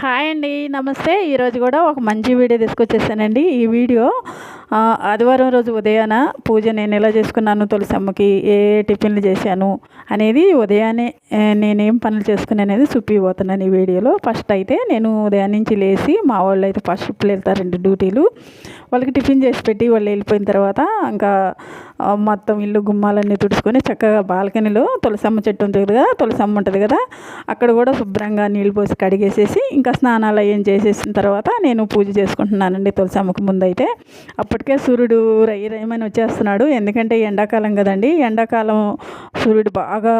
Hi అండి నమస్తే. ఈరోజు కూడా ఒక మంచి వీడియో తీసుకొచ్చేసానండి. ఈ వీడియో ఆదివారం రోజు ఉదయాన పూజ నేను ఎలా చేసుకున్నాను తులసమ్మకి ఏ టిఫిన్లు చేశాను అనేది ఉదయాన్నే నేనేం పనులు చేసుకుని అనేది చూపిపోతున్నాను ఈ వీడియోలో. ఫస్ట్ అయితే నేను ఉదయం నుంచి లేచి మా వాళ్ళు అయితే ఫస్ట్ షిఫ్ట్లు వెళ్తారండి డ్యూటీలు. వాళ్ళకి టిఫిన్ చేసి పెట్టి వాళ్ళు వెళ్ళిపోయిన తర్వాత ఇంకా మొత్తం ఇల్లు గుమ్మాలన్నీ తుడుచుకొని చక్కగా బాల్కనీలో తులసమ్మ చెట్టు ఉంటుంది కదా తులసమ్మ ఉంటుంది కదా అక్కడ కూడా శుభ్రంగా నీళ్ళు పోసి కడిగేసేసి ఇంకా స్నానాలు ఏం చేసేసిన తర్వాత నేను పూజ చేసుకుంటున్నానండి తులసమ్మకు ముందైతే. అప్పటికే సూర్యుడు రై రయ్యమని వచ్చేస్తున్నాడు. ఎందుకంటే ఎండాకాలం కదండి ఎండాకాలం సూర్యుడు బాగా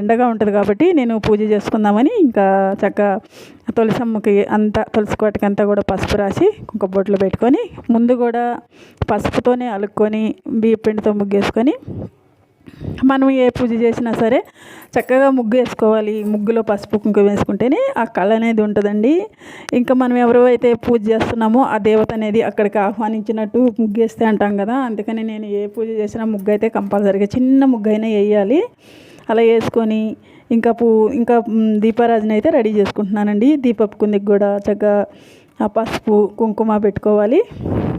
ఎండగా ఉంటుంది కాబట్టి నేను పూజ చేసుకుందామని ఇంకా చక్కగా తులసమ్మకి అంతా తులసి కోటకి అంతా కూడా పసుపు రాసి కుంక బొట్లు పెట్టుకొని ముందు కూడా పసుపుతోనే అలుక్కొని బియ్యపిండితో ముగ్గేసుకొని మనం ఏ పూజ చేసినా సరే చక్కగా ముగ్గు వేసుకోవాలి. ముగ్గులో పసుపు కుంకుమ వేసుకుంటేనే ఆ కళ అనేది ఉంటుందండి. ఇంకా మనం ఎవరైతే పూజ చేస్తున్నామో ఆ దేవత అనేది అక్కడికి ఆహ్వానించినట్టు ముగ్గేస్తే అంటాం కదా. అందుకని నేను ఏ పూజ చేసినా ముగ్గు అయితే కంపల్సరీగా చిన్న ముగ్గు అయినా వేయాలి. అలా వేసుకొని ఇంకా పూ ఇంకా దీపారాజన అయితే రెడీ చేసుకుంటున్నానండి. దీపపు కుందికి కూడా చక్కగా పసుపు కుంకుమ పెట్టుకోవాలి.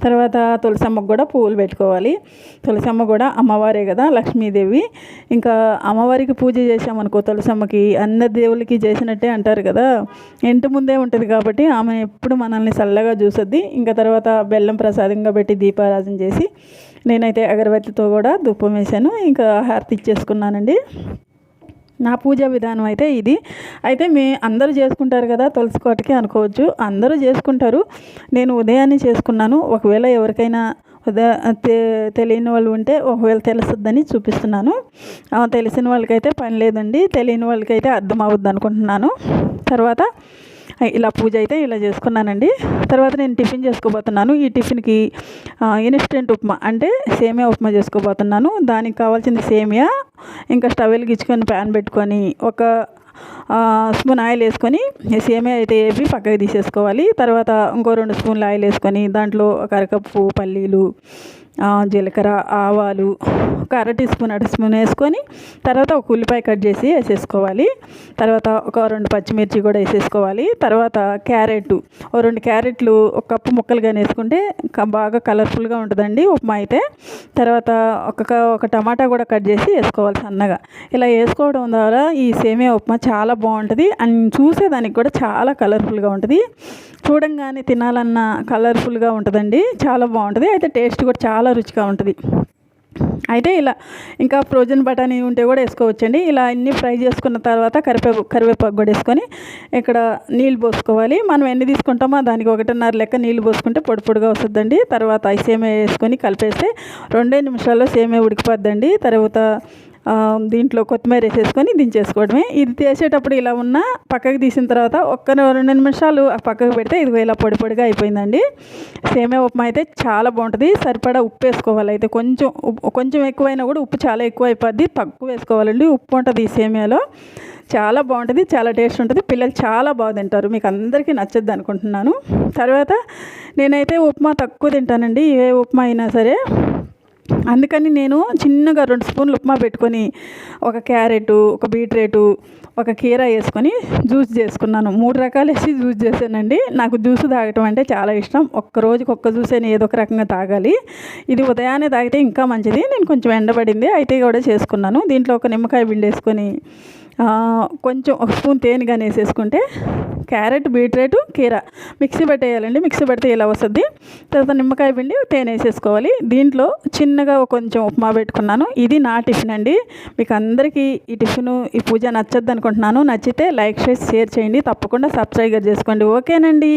తర్వాత తులసమ్మకు కూడా పువ్వులు పెట్టుకోవాలి. తులసమ్మ కూడా అమ్మవారే కదా లక్ష్మీదేవి. ఇంకా అమ్మవారికి పూజ చేసామనుకో తులసమ్మకి అందరి దేవుళ్ళకి చేసినట్టే అంటారు కదా. ఇంటి ముందే ఉంటుంది కాబట్టి ఆమె ఎప్పుడు మనల్ని చల్లగా చూసొద్ది. ఇంకా తర్వాత బెల్లం ప్రసాదంగా పెట్టి దీపారాధన చేసి నేనైతే అగరబత్తితో కూడా ధూపం వేసాను ఇంకా హారతి ఇచ్చేసుకున్నానండి. నా పూజా విధానం అయితే ఇది. అయితే మీ అందరూ చేసుకుంటారు కదా తులసి అనుకోవచ్చు. అందరూ చేసుకుంటారు. నేను ఉదయాన్నే చేసుకున్నాను. ఒకవేళ ఎవరికైనా తె తెలియని వాళ్ళు ఉంటే ఒకవేళ తెలుస్తుందని చూపిస్తున్నాను. తెలిసిన వాళ్ళకైతే పని లేదండి. తెలియని వాళ్ళకైతే అర్థం అవుద్ది అనుకుంటున్నాను. తర్వాత ఇలా పూజ అయితే ఇలా చేసుకున్నానండి. తర్వాత నేను టిఫిన్ చేసుకోబోతున్నాను. ఈ టిఫిన్కి ఇన్స్టెంట్ ఉప్మా అంటే సేమియా ఉప్మా చేసుకోబోతున్నాను. దానికి కావాల్సింది సేమియా ఇంకా స్టవ్ వెలిగించుకొని ప్యాన్ పెట్టుకొని ఒక స్పూన్ ఆయిల్ వేసుకొని సేమే అయితే వేపి పక్కకి తీసేసుకోవాలి. తర్వాత ఇంకో రెండు స్పూన్లు ఆయిల్ వేసుకొని దాంట్లో ఒక అరకప్పు పల్లీలు జీలకర్ర ఆవాలు ఒక అర టీ స్పూన్ అర స్పూన్ వేసుకొని తర్వాత ఒక ఉల్లిపాయ కట్ చేసి వేసేసుకోవాలి. తర్వాత ఒక రెండు పచ్చిమిర్చి కూడా వేసేసుకోవాలి. తర్వాత క్యారెట్ ఓ రెండు క్యారెట్లు ఒక కప్పు ముక్కలుగా వేసుకుంటే బాగా కలర్ఫుల్గా ఉంటుందండి ఉప్మా అయితే. తర్వాత ఒక ఒక టమాటా కూడా కట్ చేసి వేసుకోవాలి సన్నగా. ఇలా వేసుకోవడం ద్వారా ఈ సేమియా ఉప్మా చాలా బాగుంటుంది. అండ్ చూసేదానికి కూడా చాలా కలర్ఫుల్గా ఉంటుంది. చూడంగానే తినాలన్న కలర్ఫుల్గా ఉంటుందండి. చాలా బాగుంటుంది. అయితే టేస్ట్ కూడా చాలా చాలా రుచిగా ఉంటుంది. అయితే ఇలా ఇంకా ఫ్రోజన్ బఠానీ ఉంటే కూడా వేసుకోవచ్చండి. ఇలా అన్నీ ఫ్రై చేసుకున్న తర్వాత కరివేపు కరివేపాకు కూడా వేసుకొని ఇక్కడ నీళ్ళు పోసుకోవాలి. మనం ఎన్ని తీసుకుంటామో దానికి ఒకటిన్నర లెక్క నీళ్ళు పోసుకుంటే పొడి పొడిగా వస్తుందండి. తర్వాత సేమే వేసుకొని కలిపేస్తే రెండే నిమిషాల్లో సేమే ఉడికిపోద్దండి. తర్వాత దీంట్లో కొత్తిమీర వేసేసుకొని దించేసుకోవడమే. ఇది చేసేటప్పుడు ఇలా ఉన్న పక్కకు తీసిన తర్వాత ఒక్క రెండు నిమిషాలు పక్కకు పెడితే ఇది ఇలా పొడి పొడిగా అయిపోయిందండి. సేమే ఉప్మా అయితే చాలా బాగుంటుంది. సరిపడా ఉప్పు వేసుకోవాలి. అయితే కొంచెం కొంచెం ఎక్కువైనా కూడా ఉప్పు చాలా ఎక్కువ అయిపోద్ది. తక్కువ వేసుకోవాలండి. ఉప్పు ఉంటుంది ఈ సేమియాలో. చాలా బాగుంటుంది. చాలా టేస్ట్ ఉంటుంది. పిల్లలు చాలా బాగా తింటారు. మీకు అందరికీ నచ్చద్దు అనుకుంటున్నాను. తర్వాత నేనైతే ఉప్మా తక్కువ తింటానండి. ఏ ఉప్మా అయినా సరే. అందుకని నేను చిన్నగా రెండు స్పూన్లు ఉప్మా పెట్టుకొని ఒక క్యారెట్ ఒక బీట్రేటు ఒక కీర వేసుకొని జ్యూస్ చేసుకున్నాను. మూడు రకాలు వేసి జ్యూస్ చేశానండి. నాకు జ్యూస్ తాగటం అంటే చాలా ఇష్టం. ఒక్క రోజుకి ఒక్క జ్యూస్ అయినా ఏదో ఒక రకంగా తాగాలి. ఇది ఉదయాన్నే తాగితే ఇంకా మంచిది. నేను కొంచెం ఎండబడింది. అయితే కూడా చేసుకున్నాను. దీంట్లో ఒక నిమ్మకాయ పిండేసుకొని కొంచెం ఒక స్పూన్ తేనె కానీ వేసేసుకుంటే క్యారెట్ బీట్రూట్ కీర మిక్సీ పెట్టేయాలండి. మిక్సీ పెడితే ఇలా వస్తుంది. తర్వాత నిమ్మకాయ పిండి తేనె వేసేసుకోవాలి. దీంట్లో చిన్నగా కొంచెం ఉప్మా పెట్టుకున్నాను. ఇది నా టిఫిన్ అండి. మీకు అందరికీ ఈ టిఫిన్ ఈ పూజ నచ్చద్దు అనుకుంటున్నాను నచ్చితే లైక్ చేసి షేర్ చేయండి. తప్పకుండా సబ్స్క్రైబ్ చేసుకోండి ఓకేనండి.